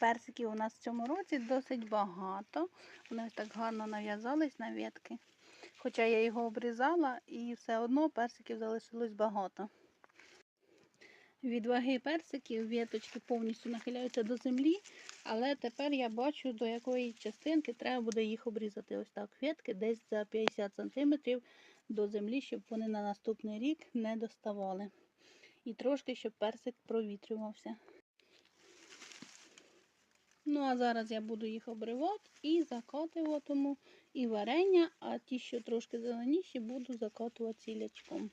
Персиків у нас в цьому році досить багато. Вони ось так гарно нав'язались на ветки. Хоча я його обрізала і все одно персиків залишилось багато. Від ваги персиків віточки повністю нахиляються до землі, але тепер я бачу, до якої частинки треба буде їх обрізати. Ось так ветки десь за 50 см до землі, щоб вони на наступний рік не доставали. І трошки, щоб персик провітрювався. Ну, а зараз я буду їх обривати і закатуватиму і варення, а ті, що трошки зеленіші, буду закатувати цілячком.